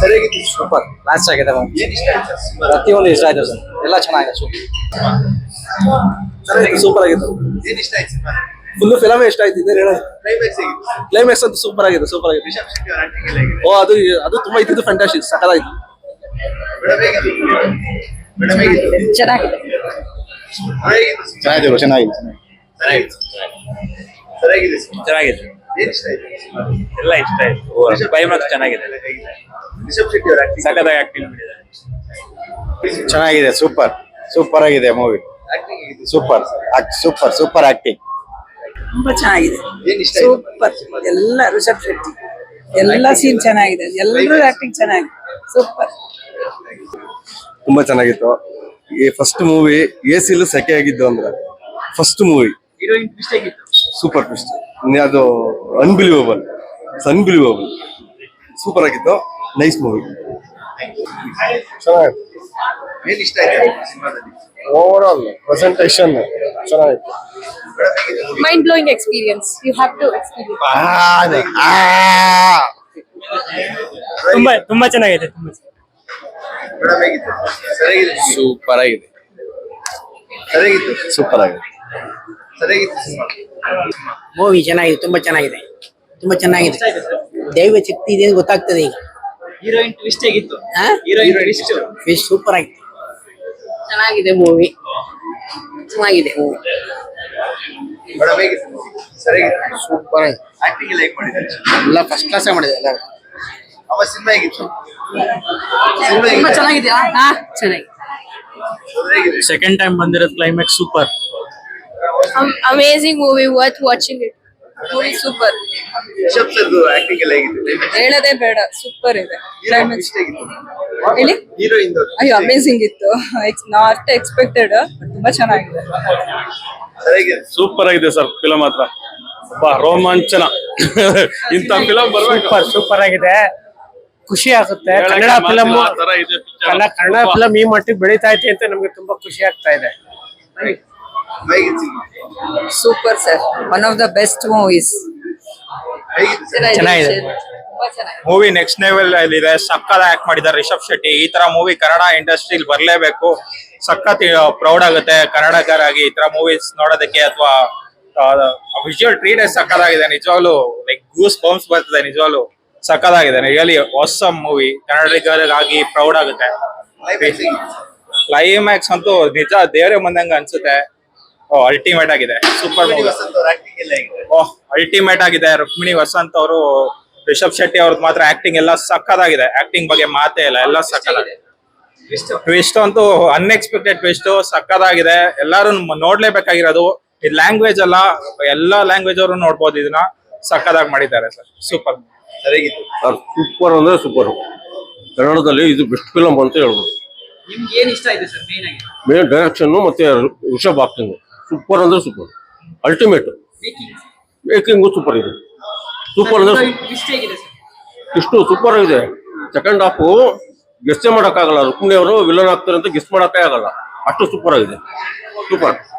ಸರಿಯಾಗಿತ್ತು super match ಆಗಿದೆ ಏನ್ ಇಷ್ಟ ಆಯ್ತು ಪ್ರತಿಯೊಂದು ಇಷ್ಟ ಆಯ್ತು ಸರ್. ಎಲ್ಲ ಚೆನ್ನಾಗಿದೆ ಸೂಪರ್ ಸೂಪರ್ ಆಗಿತ್ತು ಏನ್ ಇಷ್ಟ ಆಯ್ತು ಸಿನಿಮಾ ಫುಲ್ ಫಿಲಮ್ ಇಷ್ಟ ಆಯ್ತು ಹೇಳೋದು ಕ್ಲೈಮ್ಯಾಕ್ಸ್ ಕ್ಲೈಮ್ಯಾಕ್ಸ್ ಅಂತ ಸೂಪರ್ ಆಗಿದೆ ಸೂಪರ್ ಆಗಿದೆ. ಓ ಅದು ಅದು ತುಂಬಾ ಇದ್ದಿದ್ದು ಫ್ಯಾಂಟಾಸ್ಟಿಕ್ ಸಕಲಾಯ್ತು ಹೇಗಿತ್ತು ಚೆನ್ನಾಗಿದೆ. ಚೆನ್ನಾಗಿದೆ ಚೆನ್ನಾಗಿದೆ. ಚೆನ್ನಾಗಿದೆ. ಏನ್ ಇಷ್ಟ ಆಯ್ತು? ಸಿನಿಮಾ ಎಲ್ಲ ಇಷ್ಟ ಆಯ್ತು. ಕ್ಲೈಮ್ಯಾಕ್ಸ್ ಚೆನ್ನಾಗಿದೆ. ರಿಷಬ್ ಶೆಟ್ಟಿ ಅವರ ಆಕ್ಟಿಂಗ್ ಸಖತ್ತಾಗಿ ಆಕ್ಟಿಂಗ್ ಮಾಡಿದ್ದಾರೆ. ಚೆನ್ನಾಗಿದೆ ಸೂಪರ್ ಸೂಪರ್ ಆಗಿದೆ movie super super super acting ತುಂಬಾ ಚೆನ್ನಾಗಿದೆ. ಏನ್ ಇಷ್ಟ ಆಯ್ತು? ಸೂಪರ್ ಎಲ್ಲ ರಿಷಬ್ ಶೆಟ್ಟಿ ಎಲ್ಲ ಸೀನ್ ಚೆನ್ನಾಗಿದೆ. ಎಲ್ಲರೂ ಆಕ್ಟಿಂಗ್ ಚೆನ್ನಾಗಿದೆ. ಸೂಪರ್ ತುಂಬಾ ಚೆನ್ನಾಗಿತ್ತು. ಈ ಫಸ್ಟ್ ಮೂವಿ ಎ ಸಿಲು ಸೆಕೆ ಆಗಿದ್ದು ಅಂದ್ರೆ ಫಸ್ಟ್ ಮೂವಿ ಹೀರೋಯಿನ್ ಇಷ್ಟ ಆಗಿತ್ತು. ಸೂಪರ್ ಟ್ವಿಸ್ಟ್ ಅದು ಅನ್ಬಿಲಿವಬಲ್ ಅನ್ಬಿಲಿವಬಲ್ ಸೂಪರ್ ಆಗಿತ್ತು. ನೈಸ್ ಮೂವಿ ಚೆನ್ನಾಗಿತ್ತು ಏನ್ ಇಷ್ಟ ಆಯ್ತು ಸಿನಿಮಾದಲ್ಲಿ? ಓವರ್ ಆಲ್ ಪ್ರೆಸೆಂಟೇಷನ್ ಚೆನ್ನಾಗಿತ್ತು mind blowing experience you have to experience ತುಂಬಾ ತುಂಬಾ ಚೆನ್ನಾಗಿದೆ ತುಂಬಾ ಮೇಡಮ್ ಹೇಗಿತ್ತು? ಸರಿಯಾಗಿದೆ ಸೂಪರ್ ಆಗಿದೆ. ಸರಿಯಾಗಿತ್ತು? ಸೂಪರ್ ಆಗಿದೆ. ಸರಿಯಾಗಿತ್ತು ಸಿನಿಮಾ? ಮೂವಿ ಚೆನ್ನಾಗಿದೆ ತುಂಬಾ ಚೆನ್ನಾಗಿದೆ. ತುಂಬಾ ಚೆನ್ನಾಗಿದೆ. ದೈವ ಶಕ್ತಿ ಇದೆ ಅಂತ ಗೊತ್ತಾಗ್ತದೆ ಈಗ. ಹೀರೋಯಿನ್ ಟ್ವಿಸ್ಟ್ ಆಗಿತ್ತು? ಹೀರೋಯಿನ್ ಟ್ವಿಸ್ಟ್ ಫಿಶ್ ಸೂಪರ್ ಆಗಿತ್ತು. ಚೆನ್ನಾಗಿದೆ ಮೂವಿ ಚೆನ್ನಾಗಿದೆ ಮೂವಿ ಮೇಡಮ್ ಹೇಗಿತ್ತು ಸರಿಯಾಗಿತ್ತು ಸೂಪರ್ ಆಗಿದೆ ಆಕ್ಟಿಂಗ್ ಎಲ್ಲ ಹೇಗೆ ಮಾಡಿದ್ದಾರೆ? ಎಲ್ಲ ಫಸ್ಟ್ ಕ್ಲಾಸ್ ಮಾಡಿದೆ ಎಲ್ಲ ಅವ ಸಿನಿಮಾ ಹೇಗಿತ್ತು? ಸಿನಿಮಾ ತುಂಬಾ ಹೇಗಿತ್ತು ಚೆನ್ನಾಗಿದೆ. ಹಾ ಚೆನ್ನಾಗಿದೆ ಸೆಕೆಂಡ್ ಟೈಮ್ ಬಂದಿರೋದು climax super amazing movie worth watching watching it. Movie super Rishab acting ಎಲ್ಲ ಹೇಗಿತ್ತು? ಹೇಳೋದೇ ಬೇಡ ಸೂಪರ್ ಇದೆ. ಕ್ಲೈಮ್ಯಾಕ್ಸ್ ಹೇಳಿ? ಹೀರೋಯಿನ್ ಅಯ್ಯೋ ಅಮೇಸಿಂಗ್ ಇತ್ತು. ನಾಟ್ ಎಕ್ಸ್ಪೆಕ್ಟೆಡ್ ತುಂಬಾ ಚೆನ್ನಾಗಿದೆ. ಸೂಪರ್ ಆಗಿದೆ ಸರ್ ಫಿಲಮ್ ಮಾತ್ರ. ರೋಮಾಂಚನ. ಇಂಥ ಫಿಲಮ್ ಸೂಪರ್ ಸೂಪರ್ ಆಗಿದೆ. ಖುಷಿ ಆಗುತ್ತೆ. ಕನ್ನಡ ಫಿಲಮ್ ಕನ್ನಡ ಫಿಲಮ್ ಈ ಮಟ್ಟಿಗೆ ಬೆಳೀತಾ ಐತಿ ಅಂತ ನಮ್ಗೆ ತುಂಬಾ ಖುಷಿ ಆಗ್ತಾ ಇದೆ. Super sir one of the best movies ಚೆನ್ನಾಗಿದೆ. ತುಂಬಾ ಚೆನ್ನಾಗಿದೆ. ಮೂವಿ ನೆಕ್ಸ್ಟ್ ಲೆವೆಲ್ ಅಲ್ಲಿ ಇದೆ ಸಕ್ಕತ್ ಆಕ್ಟ್ ಮಾಡಿದ್ದಾರೆ. ರಿಷಬ್ ಶೆಟ್ಟಿ. ಈ ತರ ಮೂವಿ ಕನ್ನಡ ಇಂಡಸ್ಟ್ರಿಲಿ ಬರಲೇಬೇಕು. ಸಖತ್ ಪ್ರೌಡ್ ಆಗುತ್ತೆ. ಕನ್ನಡಕರಾಗಿ ಈ ತರ ಮೂವೀಸ್ ನೋಡೋದಕ್ಕೆ ಅಥವಾ ವಿಜುವಲ್ ಟ್ರೀಟ್ ಸಕ್ಕತ್ತಾಗಿದೆ ನಿಜವಾಗ್ಲು ಲೈಕ್ ಗೂಸ್ ಬೌನ್ಸ್ ಬರ್ತದೆ ನಿಜವಾಗ್ಲು. ಸಕ್ಕತ್ತಾಗಿದೆ ರಿಯಲಿ ವಾಸಮ್ ಮೂವಿ ಕನ್ನಡಿಗರಿಗಾಗಿ ಪ್ರೌಡ್ ಆಗುತ್ತೆ. ಕ್ಲೈಮ್ಯಾಕ್ಸ್ ಕ್ಲೈಮ್ಯಾಕ್ಸ್ ಅಂತೂ ನಿಜ ದೇವರೇ ಬಂದಂಗ ಅನ್ಸುತ್ತೆ. ಅಲ್ಟಿಮೇಟ್ ಆಗಿದೆ. ಸೂಪರ್ ಓಹ್ ಅಲ್ಟಿಮೇಟ್ ಆಗಿದೆ. ರುಕ್ಮಿಣಿ ವಸಂತ್ ಅವರು ರಿಷಬ್ ಶೆಟ್ಟಿ ಅವ್ರದ್ದು ಮಾತ್ರ ಆಕ್ಟಿಂಗ್ ಎಲ್ಲ ಸಕ್ಕತ್ತಾಗಿದೆ ಆಕ್ಟಿಂಗ್ ಬಗ್ಗೆ ಮಾತೇ ಇಲ್ಲ ಎಲ್ಲ ಸಕ್ಕತ್ತಾಗಿದೆ ಟ್ವಿಸ್ಟ್ ಅಂತೂ ಅನ್ಎಕ್ಸ್ಪೆಕ್ಟೆಡ್ ಟ್ವಿಸ್ಟ್ ಸಕ್ಕತ್ತಾಗಿದೆ ಎಲ್ಲರೂ ನೋಡ್ಲೇಬೇಕಾಗಿರೋದು ಇದು ಲ್ಯಾಂಗ್ವೇಜ್ ಅಲ್ಲ ಎಲ್ಲಾ ಲ್ಯಾಂಗ್ವೇಜ್ ಅವರು ನೋಡ್ಬೋದು ಇದನ್ನ. ಸಕ್ಕತ್ತಾಗಿ ಮಾಡಿದ್ದಾರೆ ಸರ್. ಸೂಪರ್ ಸರಿ ಸೂಪರ್ ಅಂದ್ರೆ ಸೂಪರ್ ಕನ್ನಡದಲ್ಲಿ ಇದು ಬೆಸ್ಟ್ ಫಿಲಮ್ ಅಂತ ಹೇಳ್ಬೋದು. ನಿಮ್ಗೆ ಏನ್ ಇಷ್ಟ ಇದೆ ಸರ್ ಮೇನ್ ಡೈರೆಕ್ಷನ್ ಮತ್ತೆ ಋಷಭ್ ಆಕ್ಟಿಂಗ್ ಸೂಪರ್ ಅಂದ್ರೆ ಸೂಪರ್ ಅಲ್ಟಿಮೇಟ್ ಮೇಕಿಂಗು ಸೂಪರ್ ಇದೆ. ಸೂಪರ್ ಅಂದ್ರೆ ಇಷ್ಟು ಸೂಪರ್ ಆಗಿದೆ. ಸೆಕೆಂಡ್ ಹಾಫು ಗೆಸ್ಟೇ ಮಾಡೋಕ್ಕಾಗಲ್ಲ. ರುಕ್ಮಿಣಿ ಅವರು ವಿಲನ್ ಆಗ್ತಾರೆ ಅಂತ ಗೆಸ್ಟ್ ಮಾಡೋಕ್ಕೇ ಆಗಲ್ಲ. ಅಷ್ಟು ಸೂಪರ್ ಆಗಿದೆ. ಸೂಪರ್